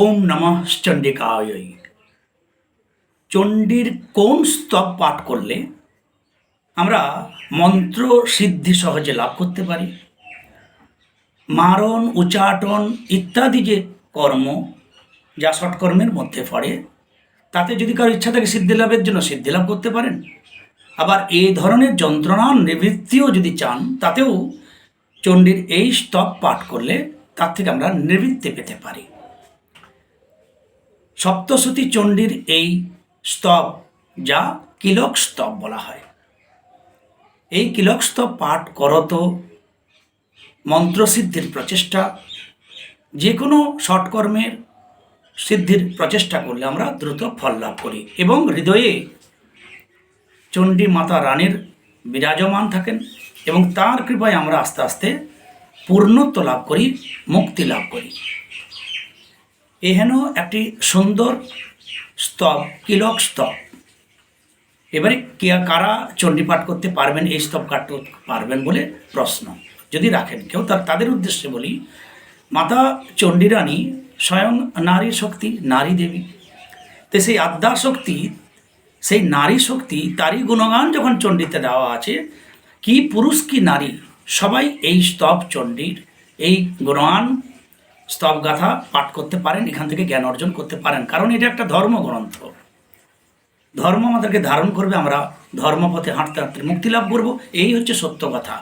ওম নমঃ চণ্ডিকায় চণ্ডীর কোন স্তব পাঠ করলে আমরা মন্ত্র সিদ্ধি সহজে লাভ করতে পারি? মারণ উচ্চাটন ইত্যাদি যে কর্ম যা সৎকর্মের মধ্যে পড়ে, তাতে যদি কারও ইচ্ছা থাকে সিদ্ধি লাভের জন্য সিদ্ধি লাভ করতে পারেন। আবার এই ধরনের যন্ত্রণার নিবৃত্তিও যদি চান, তাতেও চণ্ডীর এই স্তব পাঠ করলে তার থেকে আমরা নিবৃত্তি পেতে পারি। সপ্তশতী চণ্ডীর এই স্তব, যা কিলক স্তব বলা হয়। এই কিলক স্তব পাঠ করত মন্ত্রসিদ্ধির প্রচেষ্টা। যে কোনো সৎকর্মের সিদ্ধির প্রচেষ্টা করলে আমরা দ্রুত ফল লাভ করি এবং হৃদয়ে চণ্ডী মাতা রানীর বিরাজমান থাকেন এবং তার কৃপায় আমরা আস্তে আস্তে পূর্ণত্ব লাভ করি, মুক্তি লাভ করি। এহেন একটি সুন্দর স্তব কিলক স্তব। এবারে কে, কারা চণ্ডীপাঠ করতে পারবেন, এই স্তব কাটতে পারবেন বলে প্রশ্ন। যদি রাখেন, কেউ তার, তাদের উদ্দেশ্যে বলি, মাতা চণ্ডীরানী স্বয়ং নারী শক্তি, নারী দেবী। তো সেই আদ্যা শক্তি, সেই নারী শক্তি, তারই গুণগান যখন চণ্ডীতে দেওয়া আছে, কি পুরুষ, কি নারী, সবাই এই স্তব চণ্ডীর, এই গুণগান স্তব গাথা পাঠ করতে পারেন, এখান থেকে জ্ঞান অর্জন করতে পারেন। কারণ এটা একটা ধর্মগ্রন্থ। ধর্ম আমাদেরকে ধারণ করবে, আমরা ধর্মপথে হাঁটতে হাঁটতে মুক্তি লাভ করব, এই হচ্ছে সত্য কথা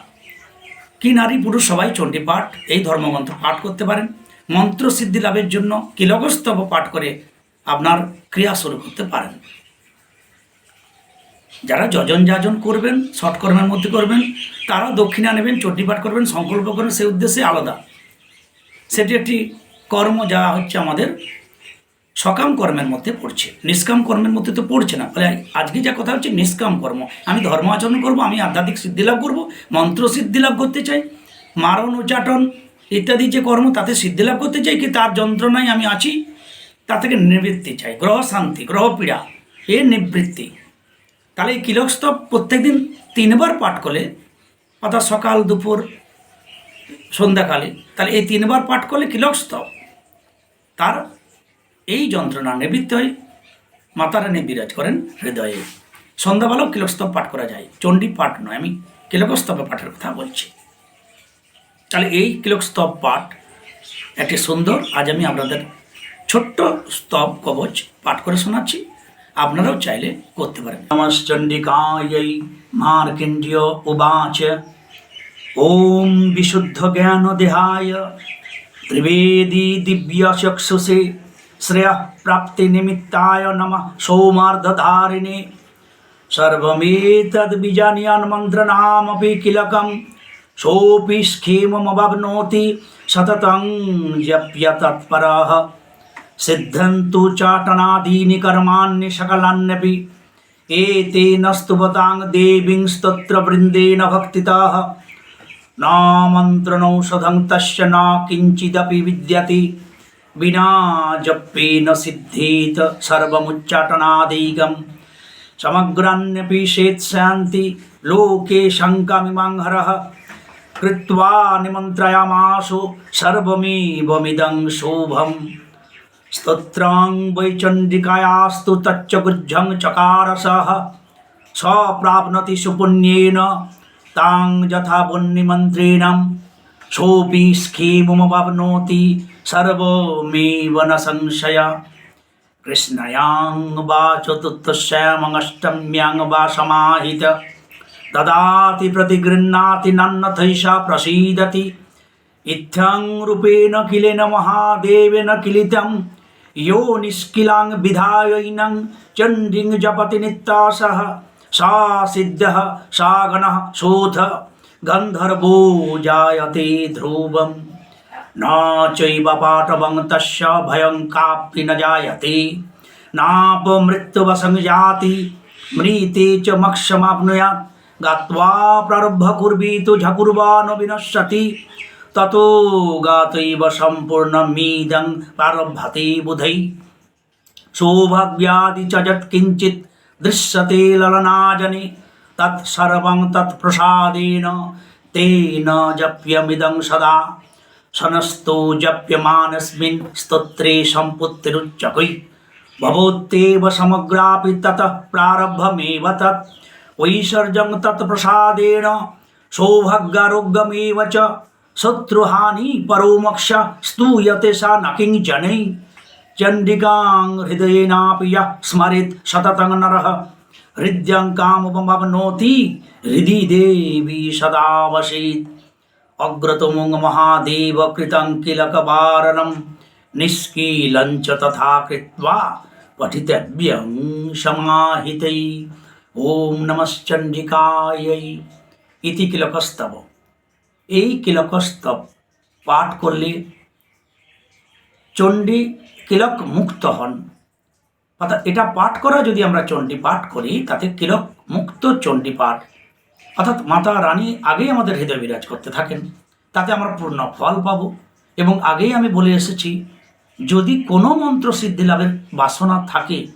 কি নারী পুরুষ সবাই চণ্ডী পাঠ, এই ধর্মগ্রন্থ পাঠ করতে পারেন। মন্ত্র সিদ্ধি লাভের জন্য কিলগস্তব পাঠ করে আপনার ক্রিয়া শুরু করতে পারেন। যারা যজন যাজন করবেন, সৎকর্মের মধ্যে করবেন, তারা দক্ষিণা নেবেন, চণ্ডী পাঠ করবেন, সংকল্প করবেন সেই উদ্দেশ্যে আলাদা। সেটি একটি কর্ম যা হচ্ছে আমাদের সকাম কর্মের মধ্যে পড়ছে। নিষ্কাম কর্মের মধ্যে তো পড়ছে না। ফলে আজকে যা কথা হচ্ছে নিষ্কাম কর্ম। আমি ধর্ম আচরণ করব, আমি আধ্যাত্মিক সিদ্ধি লাভ করব, মন্ত্র সিদ্ধি লাভ করতে চাই, মারণ উচ্চাটন ইত্যাদি যে কর্ম তাতে সিদ্ধি লাভ করতে চাই, কি তার যন্ত্রণায় আমি আছি? তা থেকে নিবৃত্তি চাই। গ্রহ শান্তি, গ্রহ পীড়া, এ নিবৃত্তি। তাহলে এই কিলকস্তব প্রত্যেকদিন তিনবার পাঠ করলে, অর্থাৎ সকাল, দুপুর সন্ধ্যাকালে। তাহলে এই তিনবার পাঠ করলে কিলকস্তব তার এই যন্ত্রণা নিবৃত্ত হয় মাতারানী বিরাজ করেন হৃদয়ে। সন্ধ্যাবেলাও কিলকস্তব পাঠ করা যায়? চণ্ডী পাঠ নয়, আমি কিলকস্তব পাঠের কথা বলছি। তাহলে এই কিলকস্তব পাঠ একটি সুন্দর, আজ আমি আপনাদের ছোট্ট স্তব কবচ পাঠ করে শোনাচ্ছি। আপনারাও চাইলে করতে পারেন। নমশ্চণ্ডিকায় মার্কিন্ডীয় উবাচ। ওম বিশুদ্ধ জ্ঞান দেহায় ত্রিবেদী দিব্য চক্ষুষে শ্রেয় প্রাপ্তি নিমিত্তায় নম সৌমার্ধধারিণে সর্বমেতদ্বিজানিয়ান মন্ত্রণামপি কিলকম সোপি স্খেমমবাপ্নোতি সততং জপ্য তৎপরः সিদ্ধন্তু চাটনাদীনি কর্মাণ্যে সকলান্যপি এতেন স্তुवतां দেবীং স্তোত্রবৃন্দেন ভক্তিতাः ন মন্ত্রণৌষধং তস্য ন কিঞ্চিদপি বিদ্যতি বিনা জপ্যেন সিদ্ধেত সর্বমুচ্চাটনাদিগম সমগ্রান্যপি শ্রেৎসান্তি লোকে শঙ্কামিমাংহরः কৃত্বা নিমন্ত্রয়ামাসু সর্বমেবমিদং শোভম স্তোত্রাং বৈচণ্ডিকায়াস্তু তচ্চ গুজ্জং চকারসহ সপ্রাপ্নতি সুপুণ্যেন सुपुण्येन तां यथा पुण्यमन्त्रेण सोऽपि स्खेममवाप्नोति सर्वमेव न संशय कृष्णयां वा चतुर्थश्यामष्टम्यां वा समाहित ददाति प्रतिगृह्णाति नन्नथैषा प्रसीदति इत्थं रूपेण किलेन महादेवेन किलितं यो निष्किलां विधायैनं चण्डीं जपति नित्यासः सा सिद्धः सा गणः शोध गन्धर्वो जायते ध्रुवं न चैव पाटवं तस्य भयं कापि न जायते। नापमृत्युवसं जाति मृते च मक्षमाप्नुयात्। गात्वा कुर्वीतु झकुर्वान् विनश्यति। ततो गातैव सम्पूर्णमीदं प्रारभते बुधै। सौभाग्यादि च यत्किञ्चित् দৃশ্যতে ললনা জানি তৎ সর্বং তৎপ্রসাদেন তেন জপ্যমিদং সদা। সনস্তো জপ্যমানস্মিন স্তোত্রে সম্পত্তিরুচ্চকই ভবত্যেব সমগ্রাপি তত প্রারব্ধমেব তৎ। ঐশ্বর্যং তৎপ্রসাদেন সৌভাগ্যারোগ্যমেব চ। শত্রুহানি পরোমক্ষ, স্তূয়তে সা নকিঞ্চনৈ। चंडिकांग हृदय चण्डिकां हृदयेनापि यः स्मरेत् सततं नरः हृद्यङ्कामुपमप्नोति हृदि देवी सदा वशीत सदावसीत् महादेव कृतं किलक कवारणं निष्कीलं च तथा कृत्वा पठितव्यं समाहितै ॐ इति किलकस्तव কিলকস্তব किलकस्तव पाठ कर ले চণ্ডী কিলক মুক্ত হন। অর্থাৎ এটা পাঠ করা যদি আমরা চণ্ডী পাঠ করি, তাতে কিলক মুক্ত চণ্ডী পাঠ। অর্থাৎ মাতা রানী আগেই আমাদের হৃদয় বিরাজ করতে থাকেন। তাতে আমরা পূর্ণ ফল পাব। এবং আগেই আমি বলে এসেছি, যদি কোনো মন্ত্র সিদ্ধি লাভের বাসনা থাকে,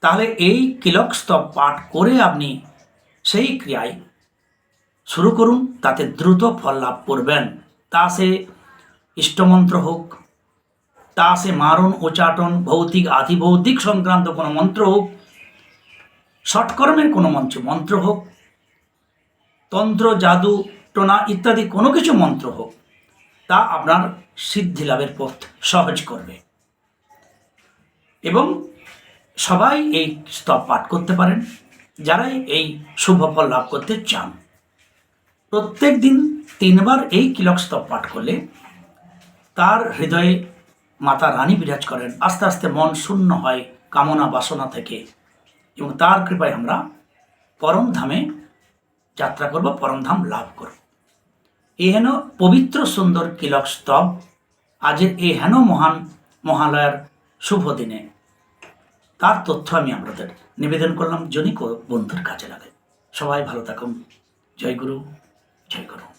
তাহলে এই কিলক স্তব পাঠ করে আপনি সেই ক্রিয়ায় শুরু করুন, তাতে দ্রুত ফল লাভ করবেন। তা সে ইষ্টমন্ত্র হোক তা সে মারণ উচাটন, ভৌতিক, আধিভৌতিক সংক্রান্ত কোনো মন্ত্র হোক, ষটকর্মের কোনো মঞ্চ মন্ত্র হোক, তন্ত্র, জাদু, টোনা ইত্যাদি কোনো কিছু মন্ত্র হোক, তা আপনার সিদ্ধি লাভের পথ সহজ করবে। এবং সবাই এই স্তব পাঠ করতে পারেন, যারাই এই শুভ ফল লাভ করতে চান। প্রত্যেক দিন তিনবার এই কিলক স্তব পাঠ করলে তার হৃদয়ে মাতা রানী বিরাজ করেন। আস্তে আস্তে মন শূন্য হয় কামনা বাসনা থেকে। এবং তার কৃপায় আমরা পরম ধামে যাত্রা করব পরমধাম লাভ করব। এই হেন পবিত্র সুন্দর কিলক স্তব। আজের এ হেন মহান মহালয়ার শুভ দিনে। তার তথ্য আমি আপনাদের নিবেদন করলাম। ও বন্ধুর কাজে লাগে, সবাই ভালো থাকুন। জয় গুরু জয় গুরু।